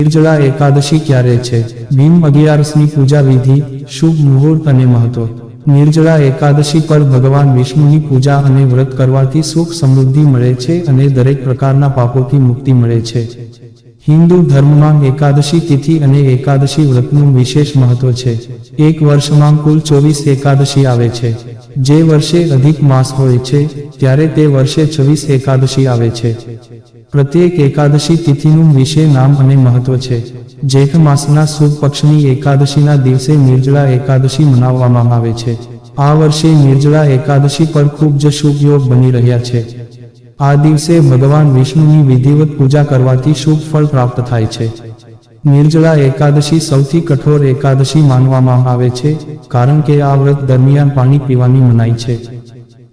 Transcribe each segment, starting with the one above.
નિર્જળા એકાદશી ક્યારે છે? ભીમ અગિયારસની પૂજા વિધિ શુભ મુહૂર્ત અને મહત્વ. નિર્જળા એકાદશી પર ભગવાન વિષ્ણુની પૂજા અને વ્રત કરવાથી સુખ સમૃદ્ધિ મળે છે અને દરેક પ્રકારના પાપોથી મુક્તિ મળે છે. હિન્દુ ધર્મમાં એકાદશી તિથિ અને એકાદશી વ્રતનું વિશેષ મહત્વ છે. એક વર્ષમાં કુલ ચોવીસ એકાદશી આવે છે. જે વર્ષે અધિક માસ હોય છે, ત્યારે તે વર્ષે છવ્વીસ એકાદશી આવે છે. પ્રત્યેક એકાદશી તિથિનું વિશે નામ અને મહત્વ છે. જેઠ માસના સુદ પક્ષની એકાદશીના દિવસે નિર્જળા એકાદશી મનાવવામાં આવે છે. આ વર્ષે નિર્જળા એકાદશી પર ખૂબ જ શુભ યોગ બની રહ્યા છે. આ દિવસે ભગવાન વિષ્ણુની વિધિવત પૂજા કરવાથી શુભ ફળ પ્રાપ્ત થાય છે. નિર્જળા એકાદશી સૌથી કઠોર એકાદશી માનવામાં આવે છે, કારણ કે આ વ્રત દરમિયાન પાણી પીવાની મનાઈ છે.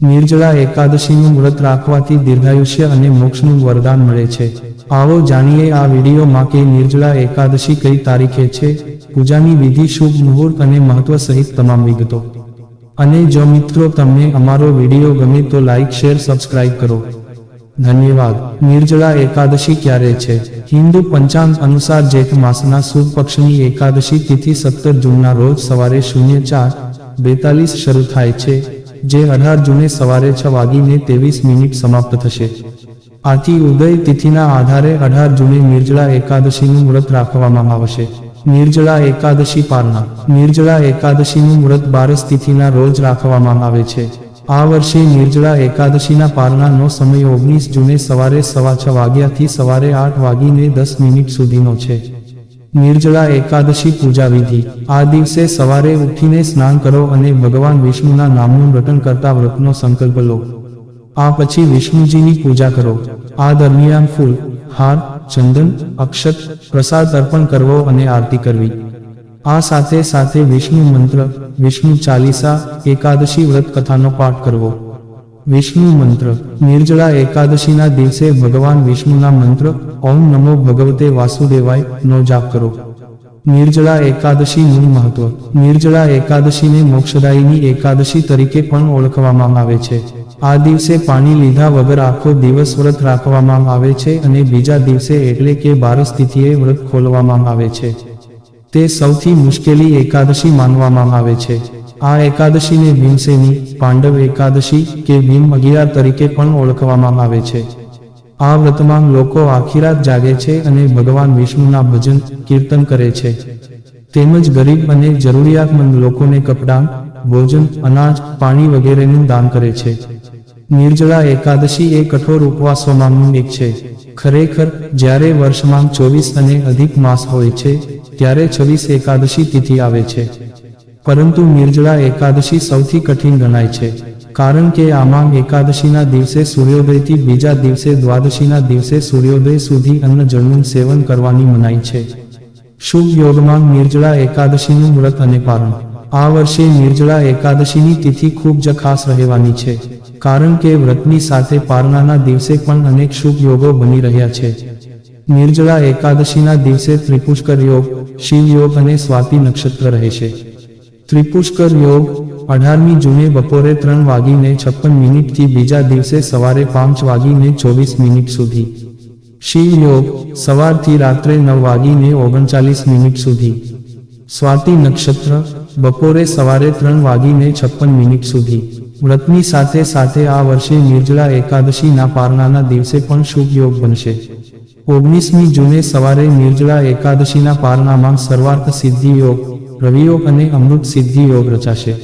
નિર્જળા એકાદશીનું વ્રત રાખવાથી દીર્ઘાયુષ્ય અને મોક્ષનું વરદાન મળે છે. આવો જાણીએ આ વિડીયોમાં કે નિર્જળા એકાદશી કઈ તારીખે છે? પૂજાની વિધિ શુભ મુહૂર્ત અને મહત્વ સહિત તમામ વિગતો. અને જો મિત્રો તમને અમારો વીડિયો ગમે તો લાઇક શેર, સબસ્ક્રાઇબ કરો. ધન્યવાદ. નિર્જળા એકાદશી ક્યારે છે? હિન્દુ પંચાંગ અનુસાર જેઠ માસના સુદ પક્ષની એકાદશી તિથિ સત્તર જૂનના રોજ સવારે શૂન્ય ચાર બેતાલીસ શરૂ થાય છે. જે અઢાર જૂને સવારે છ વાગીને ત્રેવીસ મિનિટ સમાપ્ત થશે. આથી ઉદય તિથિના આધારે અઢાર જૂને નિર્જળા એકાદશીનું વ્રત રાખવામાં આવશે. નિર્જળા એકાદશી પારના નિર્જળા એકાદશીનું વ્રત બારસ તિથિના રોજ રાખવામાં આવે છે. આ વર્ષે નિર્જળા એકાદશીના પારણાનો સમય ઓગણીસ જૂને સવારે સવા છ વાગ્યાથી સવારે આઠ વાગીને દસ મિનિટ સુધીનો છે. નિર્જળા એકાદશી પૂજા વિધિ આ દિવસે સવારે ઉઠીને સ્નાન કરો અને ભગવાન વિષ્ણુના નામનું રટન કરતા વ્રતનો સંકલ્પ લો. આ પછી વિષ્ણુજીની પૂજા કરો. આ દરમિયાન ફૂલ, હાર, ચંદન, અક્ષત, પ્રસાદ અર્પણ કરવો અને આરતી કરવી. આ સાથે સાથે વિષ્ણુ મંત્ર, વિષ્ણુ ચાલીસા, એકાદશી વ્રત કથાનો પાઠ કરવો. વિષ્ણુ મંત્ર. નિર્જળા એકાદશીના દિવસે ભગવાન વિષ્ણુના મંત્ર, ઓમ નમો ભગવતે વાસુદેવાય, નો જાપ કરો. નિર્જળા એકાદશીનું મહત્વ. નિર્જળા એકાદશીને મોક્ષદાયીની એકાદશી તરીકે પણ ઓળખવામાં આવે છે. આ દિવસે પાણી લીધા વગર આખો દિવસ વ્રત રાખવામાં આવે છે અને બીજા દિવસે એટલે કે બારસ તિથિએ વ્રત ખોલવામાં આવે છે. તે સૌથી મુશ્કેલી એકાદશી માનવામાં આવે છે. આ એકાદશીને ભીમસેની પાંડવ એકાદશી કે ભીમ અગિયાર તરીકે પણ ઓળખવામાં આવે છે. આ વ્રતમાં લોકો આખી રાત જાગે છે અને ભગવાન વિષ્ણુના ભજન, કીર્તન કરે છે. તેમજ ગરીબ અને જરૂરિયાતમંદ લોકોને કપડાં, ભોજન, અનાજ, પાણી વગેરેનું દાન કરે છે. નિર્જળા એકાદશી એ કઠોર ઉપવાસોમાંનું એક છે. ખરેખર, જ્યારે વર્ષમાં ચોવીસ અને અધિક માસ હોય છે, ત્યારે છવ્વીસ એકાદશી તિથિ આવે છે. પરંતુ નિર્જળા એકાદશી સૌથી કઠિન ગણાય છે, કારણ કે આમાં એકાદશીના દિવસે સૂર્યોદયથી બીજા દિવસે દ્વાદશીના દિવસે સૂર્યોદય સુધી અન્ન સેવન કરવાની મનાઈ છે. શુભ યોગમાં નિર્જળા એકાદશીનું વ્રત અને પારણ. આ વર્ષે નિર્જળા એકાદશીની તિથિ ખૂબ જ ખાસ રહેવાની છે, કારણ કે વ્રતની સાથે પારણાના દિવસે પણ અનેક શુભ યોગો બની રહ્યા છે. નિર્જળા એકાદશીના દિવસે ત્રિપુષ્કર યોગ શિવ યોગ અને સ્વાતિ નક્ષત્ર રહેશે ત્રિપુષ્કર યોગ, અઢારમી જૂને બપોરે ત્રણ વાગીને છપ્પન મિનિટથી બીજા દિવસે સવારે પાંચ વાગીને ચોવીસ મિનિટ સુધી. શિવ યોગ, સવારથી રાત્રે નવ વાગીને ઓગણચાલીસ મિનિટ સુધી. સ્વાતિ નક્ષત્ર, બપોરે સવારે ત્રણ વાગીને છપ્પન મિનિટ સુધી. વ્રતની સાથે સાથે આ વર્ષે નિર્જળા એકાદશીના પારણાના દિવસે પણ શુભ યોગ બનશે. ઓગણીસમી જૂને સવારે નિર્જળા એકાદશીના પારણામાં સર્વાર્થ સિદ્ધિ યોગ રવિયોગ અને અમૃત સિદ્ધિ યોગ રચાશે.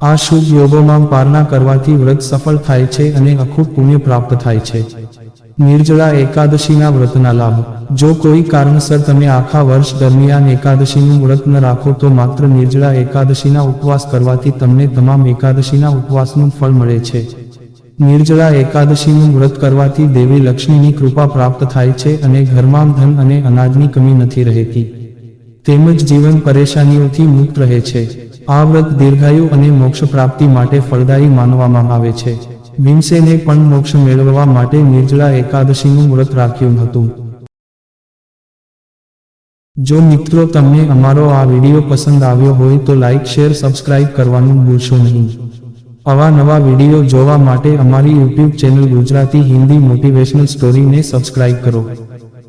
આ શુભ યોગોમાં પારણા કરવાથી વ્રત સફળ થાય છે અને અખૂટ પુણ્ય પ્રાપ્ત થાય છે. નિર્જળા એકાદશીના વ્રતના લાભ. જો કોઈ કારણસર તમે આખા વર્ષ દરમિયાન એકાદશીનું વ્રત ન રાખો તો માત્ર નિર્જળા એકાદશીના ઉપવાસ કરવાથી તમને તમામ એકાદશીના ઉપવાસનું ફળ મળે છે. નિર્જળા એકાદશીનું વ્રત કરવાથી દેવી લક્ષ્મીની કૃપા પ્રાપ્ત થાય છે અને ઘરમાં ધન અને અનાજની કમી નથી રહેતી. તેમજ જીવન પરેશાનીઓથી મુક્ત રહે છે. આ વ્રત દીર્ઘાયુ અને મોક્ષ પ્રાપ્તિ માટે ફળદાયી માનવામાં આવે છે. ભીમસેને પણ મોક્ષ મેળવવા માટે નિર્જળા એકાદશીનું વ્રત રાખ્યું હતું. જો મિત્રો તમને અમારો આ વીડિયો પસંદ આવ્યો હોય તો લાઇક શેર, સબસ્ક્રાઇબ કરવાનું ભૂલશો નહીં. આવા નવા વીડિયો જોવા માટે અમારી YouTube channel Gujarati Hindi motivational સ્ટોરીને subscribe કરો.